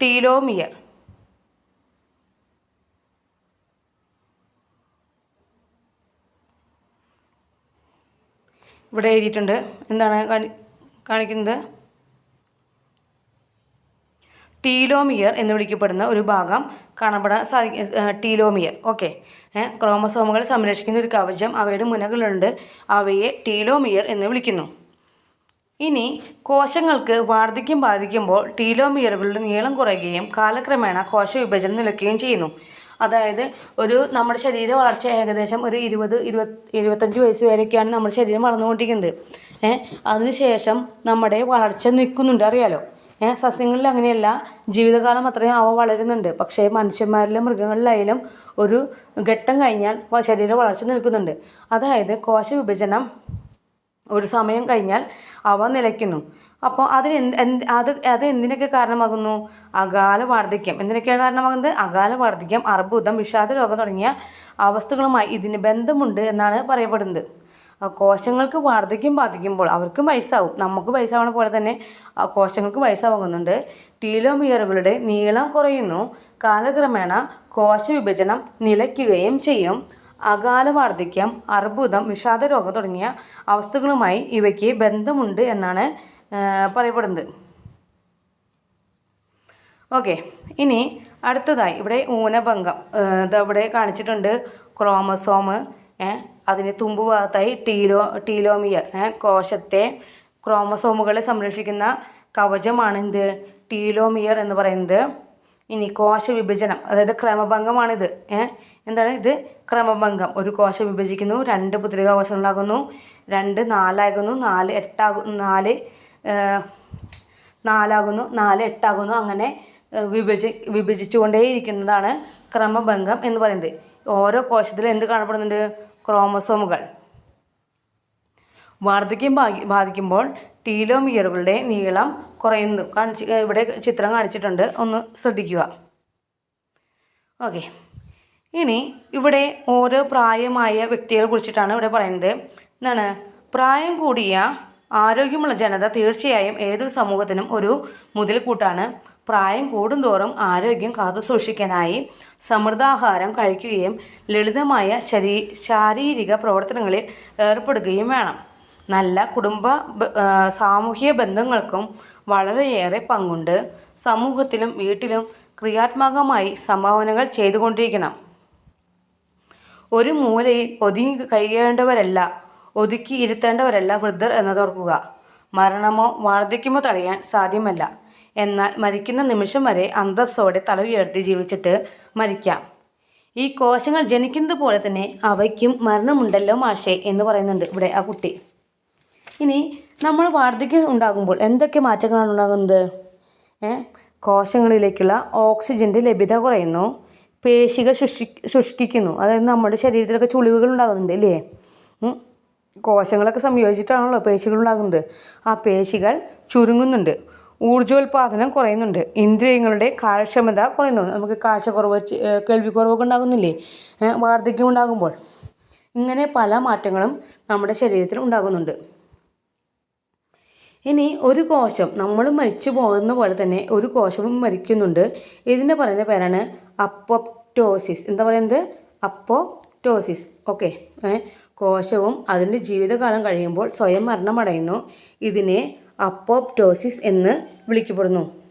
ടീലോമിയർ. ഇവിടെ എഴുതിയിട്ടുണ്ട്. എന്താണ് കാണി കാണിക്കുന്നത്? ടീലോമിയർ എന്ന് വിളിക്കപ്പെടുന്ന ഒരു ഭാഗം കാണപ്പെടാൻ സാധിക്കും ടീലോമിയർ. ഓക്കെ. ക്രോമസോമുകൾ സംരക്ഷിക്കുന്ന ഒരു കവചം അവയുടെ മുനകളുണ്ട് അവയെ ടീലോമിയർ എന്ന് വിളിക്കുന്നു. ഇനി കോശങ്ങൾക്ക് വാർദ്ധക്യം ബാധിക്കുമ്പോൾ ടീലോമിയറുകളുടെ നീളം കുറയുകയും കാലക്രമേണ കോശ വിഭജനം നിലയ്ക്കുകയും ചെയ്യുന്നു. അതായത് ഒരു നമ്മുടെ ശരീര വളർച്ച ഏകദേശം ഒരു ഇരുപത് ഇരുപത് ഇരുപത്തഞ്ച് വയസ്സ് വരെയൊക്കെയാണ് നമ്മുടെ ശരീരം വളർന്നുകൊണ്ടിരിക്കുന്നത്. ഏഹ് അതിനുശേഷം നമ്മുടെ വളർച്ച നിൽക്കുന്നുണ്ട്. അറിയാലോ? സസ്യങ്ങളിൽ അങ്ങനെയല്ല. ജീവിതകാലം അത്രയും അവ വളരുന്നുണ്ട്. പക്ഷേ മനുഷ്യന്മാരിലും മൃഗങ്ങളിലായാലും ഒരു ഘട്ടം കഴിഞ്ഞാൽ ശരീരം വളർച്ച നിൽക്കുന്നുണ്ട്. അതായത് കോശ വിഭജനം ഒരു സമയം കഴിഞ്ഞാൽ അവ നിലയ്ക്കുന്നു. അപ്പോൾ അതിന് എന്ത് എന്ത് അത് അത് എന്തിനൊക്കെ കാരണമാകുന്നു? അകാല വാർദ്ധക്യം. എന്തിനൊക്കെയാണ് കാരണമാകുന്നത്? അകാല വാർദ്ധക്യം അർബുദം വിഷാദ രോഗം തുടങ്ങിയ അവസ്ഥകളുമായി ഇതിന് ബന്ധമുണ്ട് എന്നാണ് പറയപ്പെടുന്നത്. കോശങ്ങൾക്ക് വാർദ്ധക്യം ബാധിക്കുമ്പോൾ അവർക്കും വയസ്സാവും. നമുക്ക് വയസ്സാവണ പോലെ തന്നെ കോശങ്ങൾക്ക് വയസ്സാവുന്നുണ്ട്. ടീലോമിയറുകളുടെ നീളം കുറയുന്നു. കാലക്രമേണ കോശവിഭജനം നിലയ്ക്കുകയും ചെയ്യും. അകാല വാർദ്ധക്യം അർബുദം വിഷാദരോഗം തുടങ്ങിയ അവസ്ഥകളുമായി ഇവയ്ക്ക് ബന്ധമുണ്ട് എന്നാണ് പറയപ്പെടുന്നത്. ഓക്കെ. ഇനി അടുത്തതായി ഇവിടെ ഊനഭംഗം ഇതവിടെ കാണിച്ചിട്ടുണ്ട്. ക്രോമസോം അതിന് തുമ്പ് ഭാഗത്തായി ടീലോ ടീലോമിയർ കോശത്തെ ക്രോമസോമുകളെ സംരക്ഷിക്കുന്ന കവചമാണ് എന്ത് ടീലോമിയർ എന്ന് പറയുന്നത് ഇനി കോശ വിഭജനം അതായത് ക്രമഭംഗമാണിത് എന്താണ് ഇത്? ക്രമഭംഗം. ഒരു കോശം വിഭജിക്കുന്നു രണ്ട് പുത്രിക കോശങ്ങളാകുന്നു രണ്ട് നാലാകുന്നു നാല് എട്ടാകുന്നു നാല് നാലാകുന്നു നാല് എട്ടാകുന്നു അങ്ങനെ വിഭജി വിഭജിച്ചുകൊണ്ടേയിരിക്കുന്നതാണ് ക്രമഭംഗം എന്ന് പറയുന്നത്. ഓരോ കോശത്തിലും എന്ത് കാണപ്പെടുന്നുണ്ട്? ക്രോമസോമുകൾ. വാർദ്ധക്യം ബാധി- ബാധിക്കുമ്പോൾ ടീലോമിയറുകളുടെ നീളം കുറയുന്നു. കാണിച്ച് ഇവിടെ ചിത്രം കാണിച്ചിട്ടുണ്ട്. ഒന്ന് ശ്രദ്ധിക്കുക. ഓക്കെ. ഇനി ഇവിടെ ഓരോ പ്രായമായ വ്യക്തികളെ കുറിച്ചിട്ടാണ് ഇവിടെ പറയുന്നത്. എന്താണ്? പ്രായം കൂടിയ ആരോഗ്യമുള്ള ജനത തീർച്ചയായും ഏതൊരു സമൂഹത്തിനും ഒരു മുതൽക്കൂട്ടാണ്. പ്രായം കൂടുന്തോറും ആരോഗ്യം കാത്തുസൂക്ഷിക്കാനായി സമൃദ്ധാഹാരം കഴിക്കുകയും ലളിതമായ ശരീ ശാരീരിക പ്രവർത്തനങ്ങളിൽ ഏർപ്പെടുകയും വേണം. നല്ല കുടുംബ സാമൂഹ്യ ബന്ധങ്ങൾക്കും വളരെയേറെ പങ്കുണ്ട്. സമൂഹത്തിലും വീട്ടിലും ക്രിയാത്മകമായി സംഭാവനകൾ ചെയ്തുകൊണ്ടിരിക്കണം. ഒരു മൂലയിൽ ഒതുങ്ങി കഴിയേണ്ടവരല്ല ഒതുക്കി ഇരുത്തേണ്ടവരല്ല വൃദ്ധർ എന്നതോർക്കുക. മരണമോ വാർദ്ധക്യമോ തടയാൻ സാധ്യമല്ല. എന്നാൽ മരിക്കുന്ന നിമിഷം വരെ അന്തസ്സോടെ തല ഉയർത്തി ജീവിച്ചിട്ട് മരിക്കാം. ഈ കോശങ്ങൾ ജനിക്കുന്നത് പോലെ തന്നെ അവയ്ക്കും മരണമുണ്ടല്ലോ മാഷേ എന്ന് പറയുന്നുണ്ട് ഇവിടെ ആ കുട്ടി. ഇനി നമ്മൾ വാർദ്ധക്യം ഉണ്ടാകുമ്പോൾ എന്തൊക്കെ മാറ്റങ്ങളാണ് ഉണ്ടാകുന്നത്? കോശങ്ങളിലേക്കുള്ള ഓക്സിജന്റെ ലഭ്യത കുറയുന്നു. പേശികൾ ശുഷി ശുഷ്കിക്കുന്നു. അതായത് നമ്മുടെ ശരീരത്തിലൊക്കെ ചുളിവുകൾ ഉണ്ടാകുന്നുണ്ട് അല്ലേ കോശങ്ങളൊക്കെ സംയോജിച്ചിട്ടാണല്ലോ പേശികൾ ഉണ്ടാകുന്നത്. ആ പേശികൾ ചുരുങ്ങുന്നുണ്ട്. ഊർജോൽപാദനം കുറയുന്നുണ്ട്. ഇന്ദ്രിയങ്ങളുടെ കാര്യക്ഷമത കുറയുന്നുണ്ട്. നമുക്ക് കാഴ്ചക്കുറവ് കേൾവിക്കുറവൊക്കെ ഉണ്ടാകുന്നില്ലേ? വാർദ്ധക്യം ഉണ്ടാകുമ്പോൾ. ഇങ്ങനെ പല മാറ്റങ്ങളും നമ്മുടെ ശരീരത്തിൽ ഉണ്ടാകുന്നുണ്ട്. ഇനി ഒരു കോശം നമ്മൾ മരിച്ചു പോകുന്ന പോലെ തന്നെ ഒരു കോശവും മരിക്കുന്നുണ്ട്. ഇതിന് പറയുന്ന പേരാണ് അപ്പോപ്റ്റോസിസ്. എന്താ പറയുന്നത്? അപ്പോപ്റ്റോസിസ്. ഓക്കെ. കോശവും അതിന്റെ ജീവിതകാലം കഴിയുമ്പോൾ സ്വയം മരണമടയുന്നു. ഇതിനെ അപ്പോപ്റ്റോസിസ് എന്ന് വിളിക്കപ്പെടുന്നു.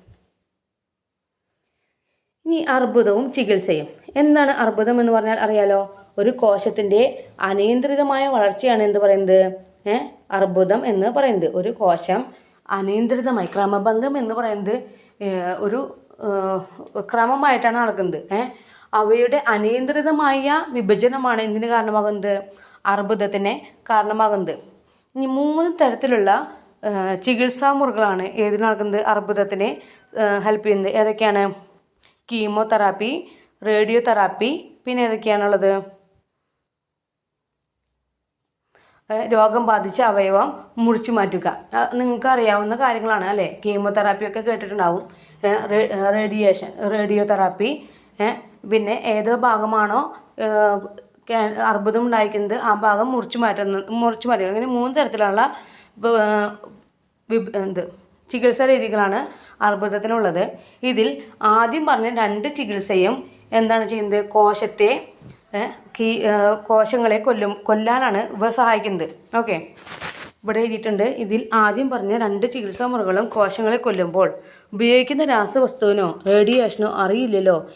ഇനി അർബുദവും ചികിത്സയും. എന്താണ് അർബുദം എന്ന് പറഞ്ഞാൽ അറിയാലോ? ഒരു കോശത്തിന്റെ അനിയന്ത്രിതമായ വളർച്ചയാണ് എന്ത് പറയുന്നത്? അർബുദം എന്ന് പറയുന്നത്. ഒരു കോശം അനിയന്ത്രിതമായി ക്രമഭംഗം എന്ന് പറയുന്നത് ഒരു ക്രമമായിട്ടാണ് നടക്കുന്നത്. അവയുടെ അനിയന്ത്രിതമായ വിഭജനമാണ് എന്തിന് കാരണമാകുന്നത്? അർബുദത്തിന് കാരണമാകുന്നത്. ഇനി മൂന്ന് തരത്തിലുള്ള ചികിത്സാ മുറകളാണ് ഏതിന് നടക്കുന്നത് അർബുദത്തിന് ഹെൽപ്പ് ചെയ്യുന്നത്. ഏതൊക്കെയാണ്? കീമോതെറാപ്പി റേഡിയോ തെറാപ്പി പിന്നെ ഏതൊക്കെയാണുള്ളത്? രോഗം ബാധിച്ച അവയവം മുറിച്ചു മാറ്റുക. നിങ്ങൾക്ക് അറിയാവുന്ന കാര്യങ്ങളാണ് അല്ലേ? കീമോതെറാപ്പി ഒക്കെ കേട്ടിട്ടുണ്ടാവും. റേഡിയേഷൻ റേഡിയോ തെറാപ്പി പിന്നെ ഏത് ഭാഗമാണോ അർബുദം ഉണ്ടായിരിക്കുന്നത് ആ ഭാഗം മുറിച്ചു മാറ്റുന്ന മുറിച്ചു മാറ്റുക. അങ്ങനെ മൂന്ന് തരത്തിലുള്ള എന്ത് ചികിത്സാ രീതികളാണ് അർബുദത്തിനുള്ളത്. ഇതിൽ ആദ്യം പറഞ്ഞ രണ്ട് ചികിത്സയും എന്താണ് ചെയ്യുന്നത്? കോശത്തെ കീ കോശങ്ങളെ കൊല്ലും കൊല്ലാനാണ് ഇവ സഹായിക്കുന്നത്. ഓക്കെ. ഇവിടെ എഴുതിയിട്ടുണ്ട്. ഇതിൽ ആദ്യം പറഞ്ഞ രണ്ട് ചികിത്സാ മുറകളും കോശങ്ങളെ കൊല്ലുമ്പോൾ ഉപയോഗിക്കുന്ന രാസവസ്തുവിനോ റേഡിയേഷനോ അറിയില്ലല്ലോ.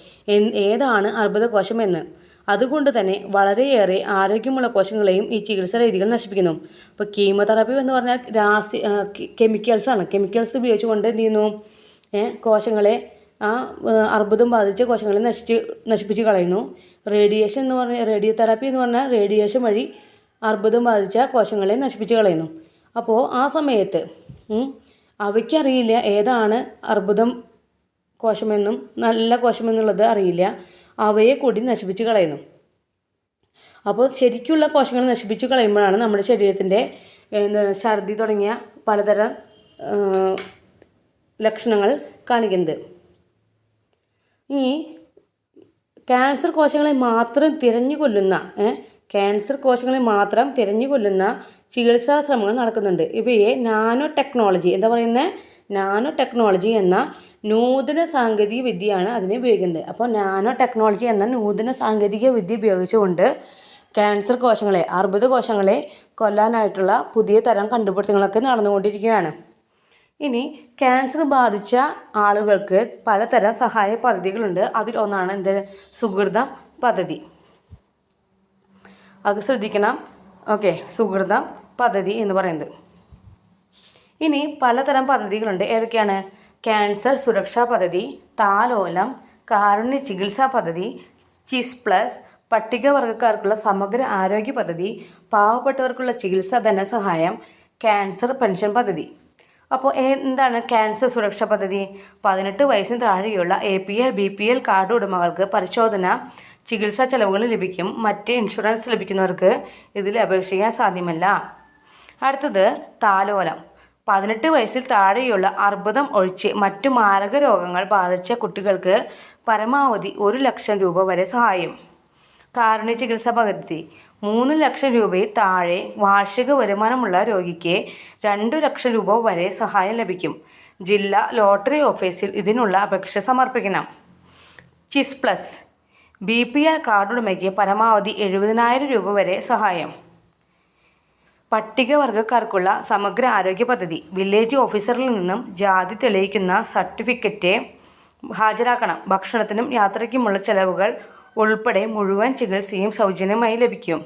ഏതാണ് അർബുദ കോശമെന്ന് അതുകൊണ്ട് തന്നെ വളരെയേറെ ആരോഗ്യമുള്ള കോശങ്ങളെയും ഈ ചികിത്സാ രീതികൾ നശിപ്പിക്കുന്നു. അപ്പോൾ കീമോതെറാപ്പി എന്ന് പറഞ്ഞാൽ രാസി കെമിക്കൽസ് ആണ്. കെമിക്കൽസ് ഉപയോഗിച്ചുകൊണ്ട് എന്ത് ചെയ്യുന്നു? കോശങ്ങളെ ആ അർബുദം ബാധിച്ച കോശങ്ങളെ നശിച്ച് നശിപ്പിച്ച് കളയുന്നു. റേഡിയേഷൻ എന്ന് പറഞ്ഞാൽ റേഡിയോ തെറാപ്പി എന്ന് പറഞ്ഞാൽ റേഡിയേഷൻ വഴി അർബുദം ബാധിച്ച കോശങ്ങളെ നശിപ്പിച്ച് കളയുന്നു. അപ്പോൾ ആ സമയത്ത് അവയ്ക്കറിയില്ല ഏതാണ് അർബുദം കോശമെന്നും നല്ല കോശമെന്നുള്ളത് അറിയില്ല. അവയെ കൂടി നശിപ്പിച്ച് കളയുന്നു. അപ്പോൾ ശരിക്കുള്ള കോശങ്ങൾ നശിപ്പിച്ച് കളയുമ്പോഴാണ് നമ്മുടെ ശരീരത്തിന്റെ എന്താണ് ഛർദി തുടങ്ങിയ പലതരം ലക്ഷണങ്ങൾ കാണിക്കുന്നത്. ഈ ക്യാൻസർ കോശങ്ങളെ മാത്രം തിരഞ്ഞു കൊല്ലുന്ന ക്യാൻസർ കോശങ്ങളെ മാത്രം തിരഞ്ഞു കൊല്ലുന്ന ചികിത്സാ ശ്രമങ്ങൾ നടക്കുന്നുണ്ട്. ഇവയെ നാനോ ടെക്നോളജി എന്താ പറയുന്നത് നാനോ ടെക്നോളജി എന്ന നൂതന സാങ്കേതിക വിദ്യയാണ് അതിനെ ഉപയോഗിക്കുന്നത്. അപ്പോൾ നാനോ ടെക്നോളജി എന്ന നൂതന സാങ്കേതിക വിദ്യ ഉപയോഗിച്ചുകൊണ്ട് ക്യാൻസർ കോശങ്ങളെ അർബുദ കോശങ്ങളെ കൊല്ലാനായിട്ടുള്ള പുതിയ തരം കണ്ടുപിടുത്തങ്ങളൊക്കെ നടന്നുകൊണ്ടിരിക്കുകയാണ്. ഇനി ക്യാൻസർ ബാധിച്ച ആളുകൾക്ക് പലതരം സഹായ പദ്ധതികളുണ്ട്. അതിൽ ഒന്നാണ് എന്ത്? സുഹൃതം പദ്ധതി. അത് ശ്രദ്ധിക്കണം. ഓക്കെ സുഹൃതം പദ്ധതി എന്ന് പറയുന്നത്. ഇനി പലതരം പദ്ധതികളുണ്ട്. ഏതൊക്കെയാണ്? ക്യാൻസർ സുരക്ഷാ പദ്ധതി താലോലം കാരുണ്യ ചികിത്സാ പദ്ധതി ചിസ് പ്ലസ് പട്ടികവർഗക്കാർക്കുള്ള സമഗ്ര ആരോഗ്യ പദ്ധതി പാവപ്പെട്ടവർക്കുള്ള ചികിത്സാ ധനസഹായം ക്യാൻസർ പെൻഷൻ പദ്ധതി. അപ്പോൾ എന്താണ് ക്യാൻസർ സുരക്ഷാ പദ്ധതി? പതിനെട്ട് വയസ്സിന് താഴെയുള്ള A P L B P L card ഉടമകൾക്ക് പരിശോധന ചികിത്സാ ചെലവുകൾ ലഭിക്കും മറ്റ് ഇൻഷുറൻസ് ലഭിക്കുന്നവർക്ക് ഇതിൽ അപേക്ഷിക്കാൻ സാധ്യമല്ല. അടുത്തത് താലോലം. പതിനെട്ട് വയസ്സിൽ താഴെയുള്ള അർബുദം ഒഴിച്ച് മറ്റു മാരക രോഗങ്ങൾ ബാധിച്ച കുട്ടികൾക്ക് പരമാവധി ഒരു ലക്ഷം രൂപ വരെ സഹായം. കാരുണ്യ ചികിത്സാ പദ്ധതി. മൂന്ന് ലക്ഷം രൂപയിൽ താഴെ വാർഷിക വരുമാനമുള്ള രോഗിക്ക് രണ്ടു ലക്ഷം രൂപ വരെ സഹായം ലഭിക്കും. ജില്ലാ ലോട്ടറി ഓഫീസിൽ ഇതിനുള്ള അപേക്ഷ സമർപ്പിക്കണം. CHIS plus. B P L കാർഡുടമയ്ക്ക് പരമാവധി എഴുപതിനായിരം രൂപ വരെ സഹായം. പട്ടികവർഗക്കാർക്കുള്ള സമഗ്ര ആരോഗ്യ പദ്ധതി. വില്ലേജ് ഓഫീസറിൽ നിന്നും ജാതി തെളിയിക്കുന്ന സർട്ടിഫിക്കറ്റ് ഹാജരാക്കണം. ഭക്ഷണത്തിനും യാത്രയ്ക്കുമുള്ള ചെലവുകൾ ഉൾപ്പെടെ മുഴുവൻ ചികിത്സയും സൗജന്യമായി ലഭിക്കും.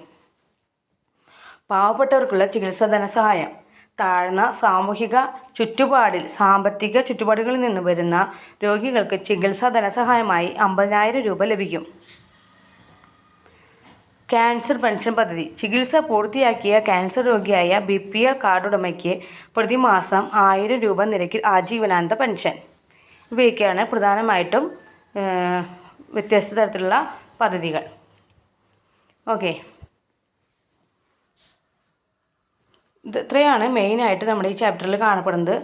പാവപ്പെട്ടവർക്കുള്ള ചികിത്സാ ധനസഹായം. താഴ്ന്ന സാമൂഹിക ചുറ്റുപാടിൽ സാമ്പത്തിക ചുറ്റുപാടുകളിൽ നിന്ന് വരുന്ന രോഗികൾക്ക് ചികിത്സാ ധനസഹായമായി അമ്പതിനായിരം രൂപ ലഭിക്കും. ക്യാൻസർ പെൻഷൻ പദ്ധതി. ചികിത്സ പൂർത്തിയാക്കിയ ക്യാൻസർ രോഗിയായ ബി പി എൽ കാർഡുടമയ്ക്ക് പ്രതിമാസം ആയിരം രൂപ നിരക്കിൽ ആജീവനാന്ത പെൻഷൻ. ഇവയൊക്കെയാണ് പ്രധാനമായിട്ടും വ്യത്യസ്ത തരത്തിലുള്ള പദ്ധതികൾ. ഓക്കെ. ഇത് ഇത്രയാണ് മെയിനായിട്ട് നമ്മുടെ ഈ ചാപ്റ്ററിൽ കാണപ്പെടുന്നത്.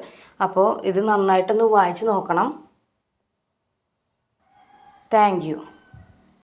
അപ്പോൾ ഇത് നന്നായിട്ടൊന്ന് വായിച്ച് നോക്കണം. Thank you.